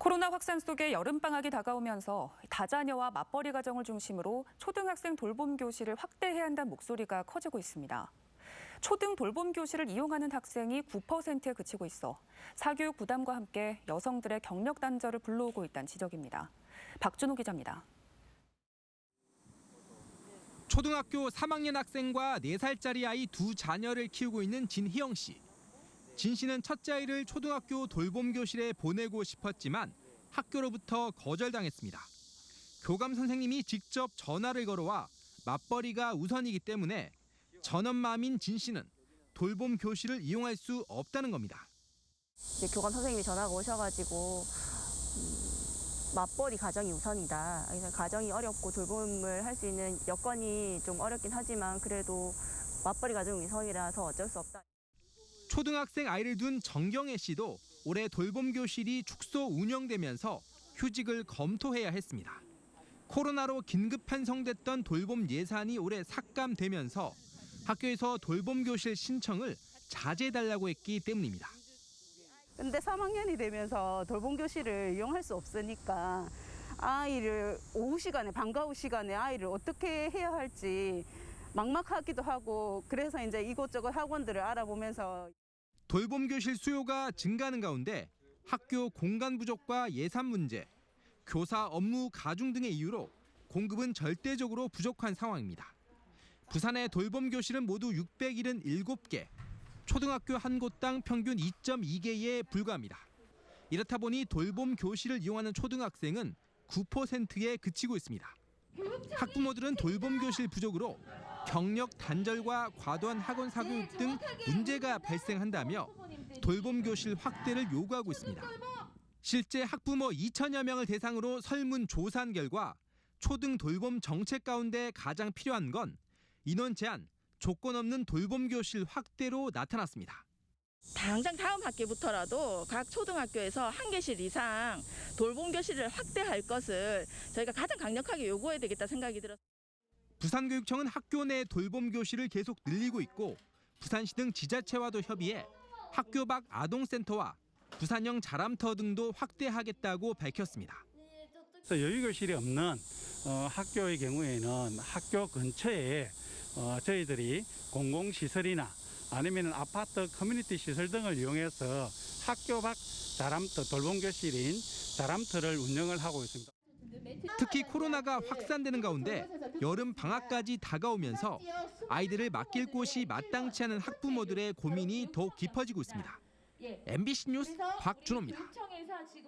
코로나 확산 속에 여름방학이 다가오면서 다자녀와 맞벌이 가정을 중심으로 초등학생 돌봄 교실을 확대해야 한다는 목소리가 커지고 있습니다. 초등 돌봄 교실을 이용하는 학생이 9%에 그치고 있어 사교육 부담과 함께 여성들의 경력 단절을 불러오고 있다는 지적입니다. 박준호 기자입니다. 초등학교 3학년 학생과 4살짜리 아이 두 자녀를 키우고 있는 진희영 씨. 진 씨는 첫째 아이를 초등학교 돌봄 교실에 보내고 싶었지만 학교로부터 거절당했습니다. 교감 선생님이 직접 전화를 걸어와 맞벌이가 우선이기 때문에 전엄마음인 진 씨는 돌봄 교실을 이용할 수 없다는 겁니다. 교감 선생님이 전화가 오셔가지고 음, 맞벌이 가정이 우선이다. 그래서 가정이 어렵고 돌봄을 할 수 있는 여건이 좀 어렵긴 하지만 그래도 맞벌이 가정이 우선이라서 어쩔 수 없다. 초등학생 아이를 둔 정경애 씨도 올해 돌봄 교실이 축소 운영되면서 휴직을 검토해야 했습니다. 코로나로 긴급 편성됐던 돌봄 예산이 올해 삭감되면서 학교에서 돌봄 교실 신청을 자제해달라고 했기 때문입니다. 근데 3학년이 되면서 돌봄 교실을 이용할 수 없으니까 아이를 오후 시간에 방과 후 시간에 아이를 어떻게 해야 할지 막막하기도 하고 그래서 이제 이곳저곳 학원들을 알아보면서 돌봄 교실 수요가 증가하는 가운데 학교 공간 부족과 예산 문제, 교사 업무 가중 등의 이유로 공급은 절대적으로 부족한 상황입니다. 부산의 돌봄 교실은 모두 677개, 초등학교 한 곳당 평균 2.2개에 불과합니다. 이렇다 보니 돌봄 교실을 이용하는 초등학생은 9%에 그치고 있습니다. 학부모들은 돌봄 교실 부족으로 경력 단절과 과도한 학원 사교육 등 문제가 발생한다며 돌봄 교실 확대를 요구하고 있습니다. 실제 학부모 2천여 명을 대상으로 설문 조사한 결과 초등 돌봄 정책 가운데 가장 필요한 건 인원 제한, 조건 없는 돌봄 교실 확대로 나타났습니다. 당장 다음 학기부터라도 각 초등학교에서 한 개실 이상 돌봄 교실을 확대할 것을 저희가 가장 강력하게 요구해야 되겠다 생각이 들었습니다. 부산교육청은 학교 내 돌봄 교실을 계속 늘리고 있고 부산시 등 지자체와도 협의해 학교 밖 아동센터와 부산형 자람터 등도 확대하겠다고 밝혔습니다. 여유교실이 없는 어, 학교의 경우에는 학교 근처에 어, 저희들이 공공시설이나 아니면 아파트 커뮤니티 시설 등을 이용해서 학교 밖 자람터 돌봄교실인 자람터를 운영을 하고 있습니다. 특히 코로나가 확산되는 가운데 여름 방학까지 다가오면서 아이들을 맡길 곳이 마땅치 않은 학부모들의 고민이 더욱 깊어지고 있습니다. MBC 뉴스 박준호입니다.